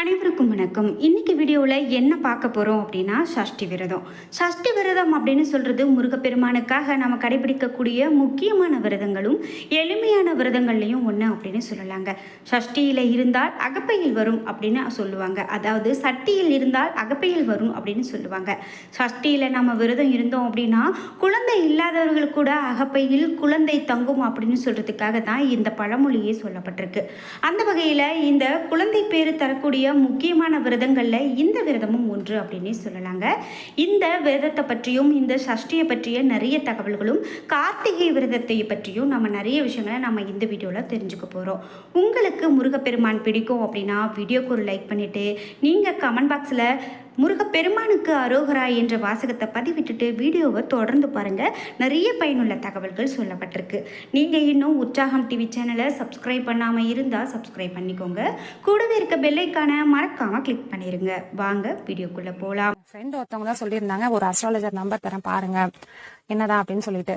அனைவருக்கும் வணக்கம். இன்னைக்கு வீடியோவில் என்ன பார்க்க போகிறோம் அப்படின்னா சஷ்டி விரதம். சஷ்டி விரதம் அப்படின்னு சொல்கிறது முருகப்பெருமானுக்காக நம்ம கடைபிடிக்கக்கூடிய முக்கியமான விரதங்களும் எளிமையான விரதங்கள்லையும் ஒன்று அப்படின்னு சொல்லலாங்க. சஷ்டியில் இருந்தால் அகப்பையில் வரும் அப்படின்னு சொல்லுவாங்க. அதாவது சட்டியில் இருந்தால் அகப்பையில் வரும் அப்படின்னு சொல்லுவாங்க. சஷ்டியில் நம்ம விரதம் இருந்தோம் அப்படின்னா குழந்தை இல்லாதவர்கள் கூட அகப்பையில் குழந்தை தங்கும் அப்படின்னு சொல்கிறதுக்காக தான் இந்த பழமொழியே சொல்லப்பட்டிருக்கு. அந்த வகையில் இந்த குழந்தை பேர் தரக்கூடிய முக்கியமான விரதங்களில் இந்த விரதமும் ஒன்று அப்படின்னே சொல்லலாங்க. இந்த விரதத்தை பற்றியும் இந்த சஷ்டியை பற்றிய நிறைய தகவல்களும் கார்த்திகை விரதத்தை பற்றியும் நம்ம நிறைய விஷயங்களை நம்ம இந்த வீடியோவில் தெரிஞ்சுக்க போகிறோம் உங்களுக்கு முருகப்பெருமான் பிடிக்கும் அப்படின்னா வீடியோக்கு ஒரு லைக் பண்ணிவிட்டு நீங்கள் கமெண்ட் பாக்ஸில் முருகப்பெருமானுக்கு அரோகரா என்ற வாசகத்தை பதிவிட்டுட்டு வீடியோவை தொடர்ந்து பாருங்கள் நிறைய பயனுள்ள தகவல்கள் சொல்லப்பட்டிருக்கு. நீங்கள் இன்னும் உற்சாகம் டிவி சேனலை சப்ஸ்கிரைப் பண்ணாமல் இருந்தால் சப்ஸ்கிரைப் பண்ணிக்கோங்க. கூடவே இருக்க பெல்லைக்கான மறக்காமல் கிளிக் பண்ணிடுங்க வாங்க வீடியோக்குள்ளே போகலாம் ஃப்ரெண்ட் ஒருத்தவங்க தான் சொல்லியிருந்தாங்க ஒரு அஸ்ட்ராலஜர் நம்பர் தரேன் பாருங்க. என்னதான் அப்படின்னு சொல்லிட்டு.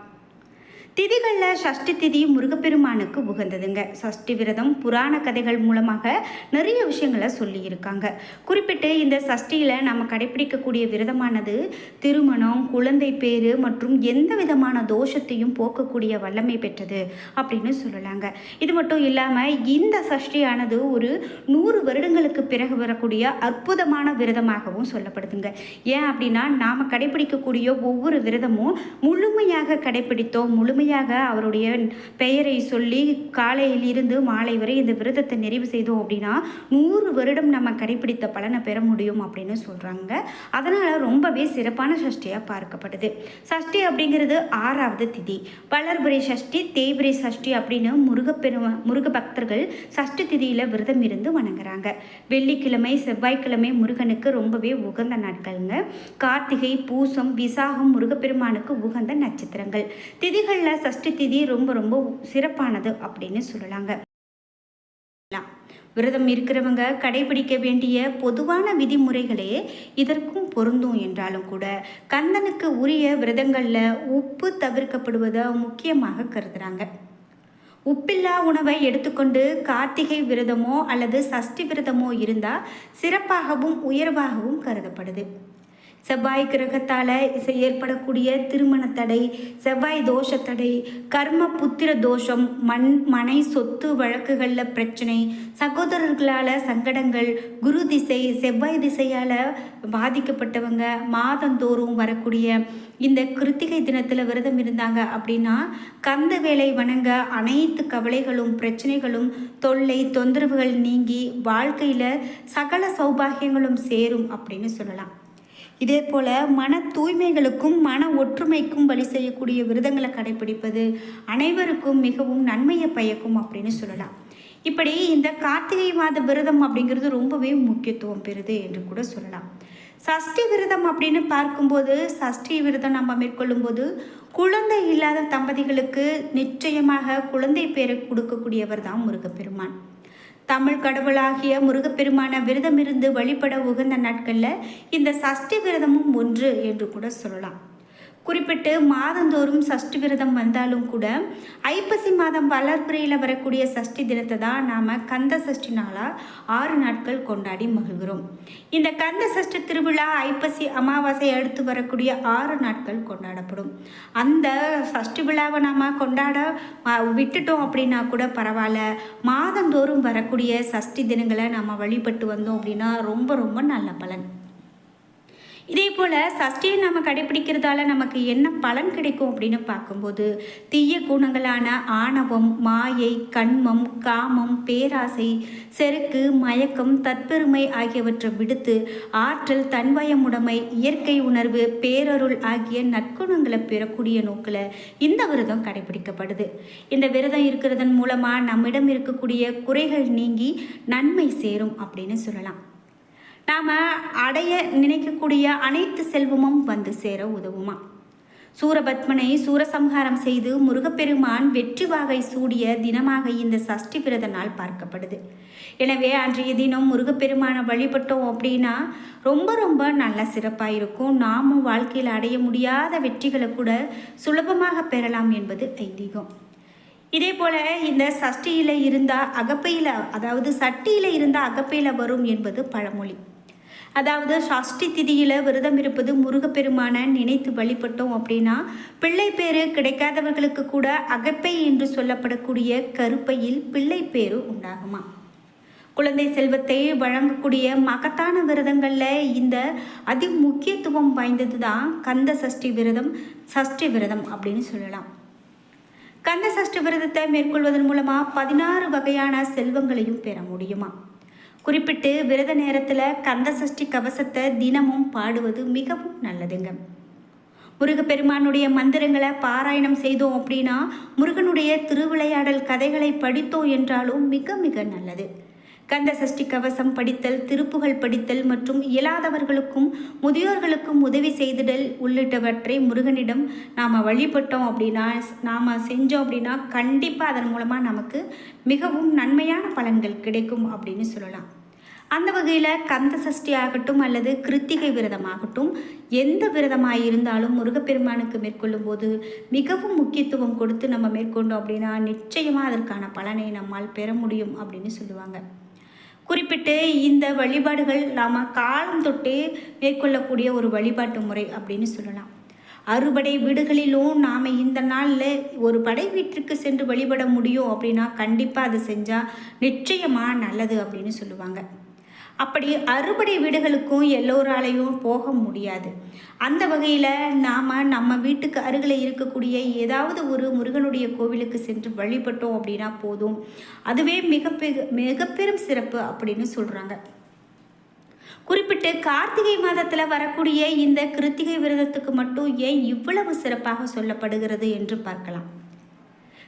திதிகளில் சஷ்டி திதி முருகப்பெருமானுக்கு உகந்ததுங்க. சஷ்டி விரதம் புராண கதைகள் மூலமாக நிறைய விஷயங்களை சொல்லியிருக்காங்க. குறிப்பிட்டு இந்த சஷ்டியில் நம்ம கடைபிடிக்கக்கூடிய விரதமானது திருமணம் குழந்தை பேரு மற்றும் எந்த விதமான தோஷத்தையும் போக்கக்கூடிய வல்லமை பெற்றது அப்படின்னு சொல்லலாங்க. இது மட்டும் இல்லாமல் இந்த சஷ்டியானது ஒரு நூறு வருடங்களுக்கு பிறகு வரக்கூடிய அற்புதமான விரதமாகவும் சொல்லப்படுதுங்க. ஏன் அப்படின்னா நாம் கடைபிடிக்கக்கூடிய ஒவ்வொரு விரதமும் முழுமையாக கடைபிடித்தோம் முழுமையாக அவருடைய பெயரை சொல்லி காலையில் இருந்து மாலை வரை இந்த விரதத்தை நிறைவு செய்தோம் அப்படின்னா நூறு வருடம் நம்ம கடைபிடித்த பலனை பெற முடியும் அப்படின்னு சொல்கிறாங்க அதனால் ரொம்பவே சிறப்பான சஷ்டியாக பார்க்கப்படுது சஷ்டி அப்படிங்கிறது ஆறாவது திதி. வளர்பிறை சஷ்டி தேய்பிரை சஷ்டி அப்படின்னு முருகப்பெரும முருக பக்தர்கள் சஷ்டி திதியில் விரதம் இருந்து வணங்குறாங்க. வெள்ளிக்கிழமை செவ்வாய்க்கிழமை முருகனுக்கு ரொம்பவே உகந்த நாட்கள்ங்க. கார்த்திகை பூசம் விசாகம் முருகப்பெருமானுக்கு உகந்த நட்சத்திரங்கள். திதிகளில் சஷ்டி திதி ரொம்ப ரொம்ப சிறப்பானது அப்படின்னு சொல்லலாங்க. விரதம் இருக்கிறவங்க கடைபிடிக்க வேண்டிய பொதுவான விதிமுறைகளே இதற்கும் பொருந்தும் என்றாலும் கூட கந்தனுக்கு உரிய விரதங்களில் உப்பு தவிர்க்கப்படுவதை முக்கியமாக கருதுகிறாங்க உப்பில்லா உணவை எடுத்துக்கொண்டு கார்த்திகை விரதமோ அல்லது சஷ்டி விரதமோ இருந்தால் சிறப்பாகவும் உயர்வாகவும் கருதப்படுது. செவ்வாய் கிரகத்தால் ஏற்படக்கூடிய திருமண தடை செவ்வாய் தோஷ தடை கர்ம புத்திர தோஷம் மண் மனை சொத்து வழக்குகளில் பிரச்சனை சகோதரர்களால் சங்கடங்கள் குரு திசை செவ்வாய் திசையால் பாதிக்கப்பட்டவங்க மாதந்தோறும் வரக்கூடிய இந்த கிருத்திகை தினத்தில் விரதம் இருந்தாங்க அப்படின்னா கந்த வேலை வணங்க அனைத்து கவலைகளும் பிரச்சனைகளும் தொல்லை தொந்தரவுகள் நீங்கி வாழ்க்கையில் சகல சௌபாகியங்களும் சேரும் அப்படின்னு சொல்லலாம். இதே போல் மன தூய்மைகளுக்கும் மன ஒற்றுமைக்கும் வழி செய்யக்கூடிய விரதங்களை கடைபிடிப்பது அனைவருக்கும் மிகவும் நன்மையை பயக்கும் அப்படின்னு சொல்லலாம். இப்படி இந்த கார்த்திகை மாத விரதம் அப்படிங்கிறது ரொம்பவே முக்கியத்துவம் பெறுது என்று கூட சொல்லலாம். சஷ்டி விரதம் அப்படின்னு பார்க்கும்போது சஷ்டி விரதம் நம்ம மேற்கொள்ளும்போது குழந்தை இல்லாத தம்பதிகளுக்கு நிச்சயமாக குழந்தை பேரை கொடுக்கக்கூடியவர் தான் முருகப்பெருமான். தமிழ் கடவுளாகிய முருகப்பெருமான விரதமிருந்து வழிபட உகந்த நாட்களில் இந்த சஷ்டி விரதமும் ஒன்று என்று கூட சொல்லலாம். குறிப்பிட்டு மாதந்தோறும் சஷ்டி விரதம் வந்தாலும் கூட ஐப்பசி மாதம் வளர்பிறையில் வரக்கூடிய சஷ்டி தினத்தை தான் நாம் கந்த சஷ்டி நாளாக ஆறு நாட்கள் கொண்டாடி மகிழ்கிறோம். இந்த கந்த சஷ்டி திருவிழா ஐப்பசி அமாவாசை அடுத்து வரக்கூடிய ஆறு நாட்கள் கொண்டாடப்படும். அந்த சஷ்டி விழாவை நாம் கொண்டாட விட்டுட்டோம் அப்படின்னா கூட பரவாயில்ல. மாதந்தோறும் வரக்கூடிய சஷ்டி தினங்களை நம்ம வழிபட்டு வந்தோம் அப்படின்னா ரொம்ப ரொம்ப நல்ல பலன். இதே போல் சஷ்டியை நம்ம கடைபிடிக்கிறதால நமக்கு என்ன பலன் கிடைக்கும் அப்படின்னு பார்க்கும்போது தீய குணங்களான ஆணவம் மாயை கண்மம் காமம் பேராசை செருக்கு மயக்கம் தற்பெருமை ஆகியவற்றை விடுத்து ஆற்றல் தன்வயமுடைமை இயற்கை உணர்வு பேரருள் ஆகிய நற்குணங்களை பெறக்கூடிய நோக்கில் இந்த விரதம் கடைபிடிக்கப்படுது. இந்த விரதம் இருக்கிறதன் மூலமாக நம்மிடம் இருக்கக்கூடிய குறைகள் நீங்கி நன்மை சேரும் அப்படின்னு சொல்லலாம். நாம் அடைய நினைக்கக்கூடிய அனைத்து செல்வமும் வந்து சேர உதவுமா? சூரபத்மனை சூரசம்ஹாரம் செய்து முருகப்பெருமான் வெற்றி வாகை சூடிய தினமாக இந்த சஷ்டி விரத நாள் பார்க்கப்படுது. எனவே அன்றைய தினம் முருகப்பெருமானை வழிபட்டோம் அப்படின்னா ரொம்ப ரொம்ப நல்ல சிறப்பாக இருக்கும். நாமும் வாழ்க்கையில் அடைய முடியாத வெற்றிகளை கூட சுலபமாக பெறலாம் என்பது ஐதீகம். இதே போல இந்த சஷ்டியில் இருந்தால் அகப்பையில் அதாவது சட்டியில் இருந்தால் அகப்பையில் வரும் என்பது பழமொழி. அதாவது சஷ்டி திதியில் விரதம் இருப்பது முருகப்பெருமான நினைத்து வழிபட்டோம் அப்படின்னா பிள்ளை பேரு கிடைக்காதவர்களுக்கு கூட அகப்பை என்று சொல்லப்படக்கூடிய கருப்பையில் பிள்ளை பேரு உண்டாகுமா? குழந்தை செல்வத்தை வழங்கக்கூடிய மகத்தான விரதங்களில் இந்த அதி முக்கியத்துவம் வாய்ந்தது தான் கந்த சஷ்டி விரதம் சஷ்டி விரதம் அப்படின்னு சொல்லலாம். கந்த சஷ்டி விரதத்தை மேற்கொள்வதன் மூலமாக பதினாறு வகையான செல்வங்களையும் பெற முடியுமா? குறிப்பிட்டு விரத நேரத்தில் கந்த சஷ்டி கவசத்தை தினமும் பாடுவது மிகவும் நல்லதுங்க. முருகப்பெருமானுடைய மந்திரங்களை பாராயணம் செய்தோம் அப்படின்னா முருகனுடைய திருவிளையாடல் கதைகளை படித்தோம் என்றாலும் மிக மிக நல்லது. கந்த சஷ்டி கவசம் படித்தல் திருப்புகள் படித்தல் மற்றும் இயலாதவர்களுக்கும் முதியோர்களுக்கும் உதவி செய்திடல் உள்ளிட்டவற்றை முருகனிடம் நாம் வழிபட்டோம் அப்படின்னா நாம் செஞ்சோம் அப்படின்னா கண்டிப்பாக அதன் மூலமாக நமக்கு மிகவும் நன்மையான பலன்கள் கிடைக்கும் அப்படின்னு சொல்லலாம். அந்த வகையில் கந்த சஷ்டி ஆகட்டும் அல்லது கிருத்திகை விரதமாகட்டும் எந்த விரதமாக இருந்தாலும் முருகப்பெருமானுக்கு மேற்கொள்ளும் போது மிகவும் முக்கியத்துவம் கொடுத்து நம்ம மேற்கொண்டோம் அப்படின்னா நிச்சயமாக அதற்கான பலனை நம்மால் பெற முடியும் அப்படின்னு சொல்லுவாங்க. குறிப்பிட்டு இந்த வழிபாடுகள் நாம் காலம் தொட்டே மேற்கொள்ளக்கூடிய ஒரு வழிபாட்டு முறை அப்படின்னு சொல்லலாம். அறுபடை வீடுகளிலும் நாம் இந்த நாளில் ஒரு படை வீட்டிற்கு சென்று வழிபட முடியும் அப்படின்னா கண்டிப்பாக அது செஞ்சால் நிச்சயமாக நல்லது அப்படின்னு சொல்லுவாங்க. அப்படி அறுபடை வீடுகளுக்கும் எல்லோராலையும் போக முடியாது. அந்த வகையில் நாம் நம்ம வீட்டுக்கு அருகில் இருக்கக்கூடிய ஏதாவது ஒரு முருகனுடைய கோவிலுக்கு சென்று வழிபட்டோம் அப்படின்னா போதும். அதுவே மிகப்பெரு மிகப்பெரும் சிறப்பு அப்படின்னு சொல்கிறாங்க குறிப்பிட்டு கார்த்திகை மாதத்தில் வரக்கூடிய இந்த கிருத்திகை விரதத்துக்கு மட்டும் ஏன் இவ்வளவு சிறப்பாக சொல்லப்படுகிறது என்று பார்க்கலாம்.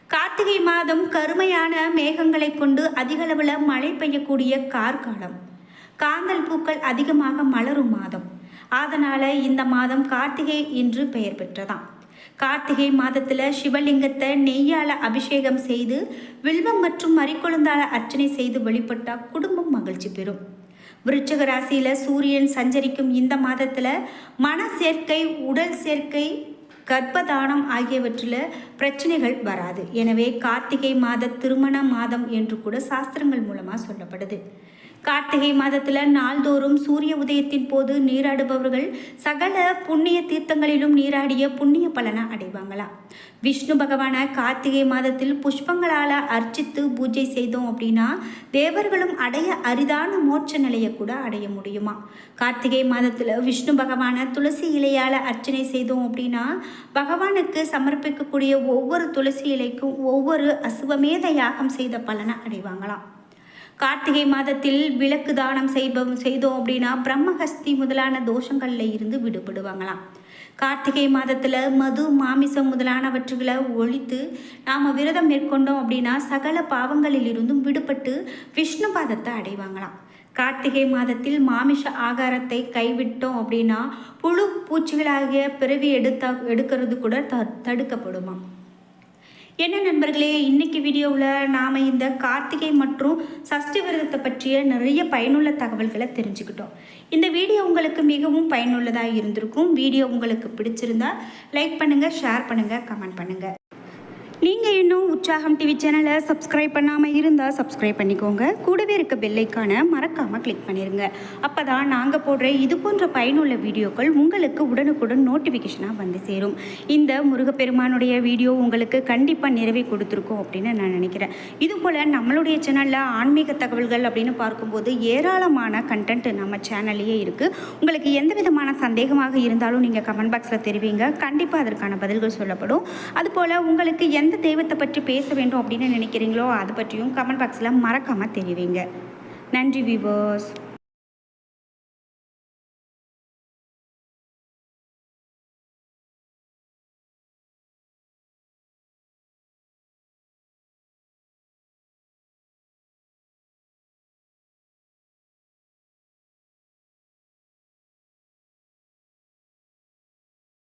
கார்த்திகை மாதம் கருமையான மேகங்களை கொண்டு அதிகளவில் மழை பெய்யக்கூடிய கார்காலம். காந்தல் பூக்கள் அதிகமாக மலரும் மாதம். அதனால் இந்த மாதம் கார்த்திகை என்று பெயர் பெற்றதாம். கார்த்திகை மாதத்தில் சிவலிங்கத்தை நெய்யால் அபிஷேகம் செய்து வில்வம் மற்றும் மறிக்கொழுந்தால் அர்ச்சனை செய்து வழிபட்டால் குடும்பம் மகிழ்ச்சி பெறும். விருச்சக ராசியில் சூரியன் சஞ்சரிக்கும் இந்த மாதத்தில் மன சேர்க்கை உடல் சேர்க்கை கர்ப்பதானம் ஆகியவற்றில் பிரச்சனைகள் வராது. எனவே கார்த்திகை மாத திருமண மாதம் என்று கூட சாஸ்திரங்கள் மூலமாக சொல்லப்படுது. கார்த்திகை மாதத்தில் நாள்தோறும் சூரிய உதயத்தின் போது நீராடுபவர்கள் சகல புண்ணிய தீர்த்தங்களிலும் நீராடிய புண்ணிய பலனை அடைவாங்களாம் விஷ்ணு பகவானை கார்த்திகை மாதத்தில் புஷ்பங்களால் அர்ச்சித்து பூஜை செய்தோம் அப்படின்னா தேவர்களும் அடைய அரிதான மோட்ச நிலையை கூட அடைய முடியுமா? கார்த்திகை மாதத்தில் விஷ்ணு பகவானை துளசி இலையால் அர்ச்சனை செய்தோம் அப்படின்னா பகவானுக்கு சமர்ப்பிக்கக்கூடிய ஒவ்வொரு துளசி இலைக்கும் ஒவ்வொரு அசுவமேத யாகம் செய்த பலனை அடைவாங்களாம். கார்த்திகை மாதத்தில் விளக்கு தானம் செய்வோம் செய்தோம் அப்படின்னா பிரம்மஹஸ்தி முதலான தோஷங்களில் இருந்து விடுபடுவாங்களாம். கார்த்திகை மாதத்தில் மது மாமிசம் முதலானவற்றுகளை ஒழித்து நாம் விரதம் மேற்கொண்டோம் அப்படின்னா சகல பாவங்களில் இருந்தும் விடுபட்டு விஷ்ணு பாதத்தை அடைவாங்களாம். கார்த்திகை மாதத்தில் மாமிச ஆகாரத்தை கைவிட்டோம் அப்படின்னா புழு பூச்சிகளாகிய பிறவி எடுத்தா எடுக்கிறது கூட த தடுக்கப்படுமாம். என்ன நண்பர்களே இன்னைக்கு வீடியோவில் நாம் இந்த கார்த்திகை மற்றும் சஷ்டி விரதத்தை பற்றிய நிறைய பயனுள்ள தகவல்களை தெரிஞ்சுக்கிட்டோம். இந்த வீடியோ உங்களுக்கு மிகவும் பயனுள்ளதாக இருந்திருக்கும். வீடியோ உங்களுக்கு பிடிச்சிருந்தா லைக் பண்ணுங்கள் ஷேர் பண்ணுங்கள் கமெண்ட் பண்ணுங்கள் நீங்கள் இன்னும் உற்சாகம் டிவி சேனலை சப்ஸ்கிரைப் பண்ணாமல் இருந்தால் சப்ஸ்கிரைப் பண்ணிக்கோங்க. கூடவே இருக்க பெல்லைக்கான மறக்காமல் கிளிக் பண்ணிடுங்க அப்போ தான் நாங்கள் போடுற இது போன்ற பயனுள்ள வீடியோக்கள் உங்களுக்கு உடனுக்குடன் நோட்டிஃபிகேஷனாக வந்து சேரும். இந்த முருகப்பெருமானுடைய வீடியோ உங்களுக்கு கண்டிப்பாக நிறைவே கொடுத்துருக்கோம் அப்படின்னு நான் நினைக்கிறேன். இதுபோல் நம்மளுடைய சேனலில் ஆன்மீக தகவல்கள் அப்படின்னு பார்க்கும்போது ஏராளமான கண்டென்ட் நம்ம சேனல்லையே இருக்குது உங்களுக்கு எந்த விதமான சந்தேகமாக இருந்தாலும் நீங்கள் கமெண்ட் பாக்ஸில் தெரிவிங்க. கண்டிப்பாக அதற்கான பதில்கள் சொல்லப்படும். அதுபோல் உங்களுக்கு எந்த தெய்வத்தை பற்றி பேச வேண்டும் அப்படின்னு நினைக்கிறீங்களோ அது பற்றியும் கமெண்ட் பாக்ஸில் மறக்காமல் தெரிவிங்க. நன்றி விவர்ஸ்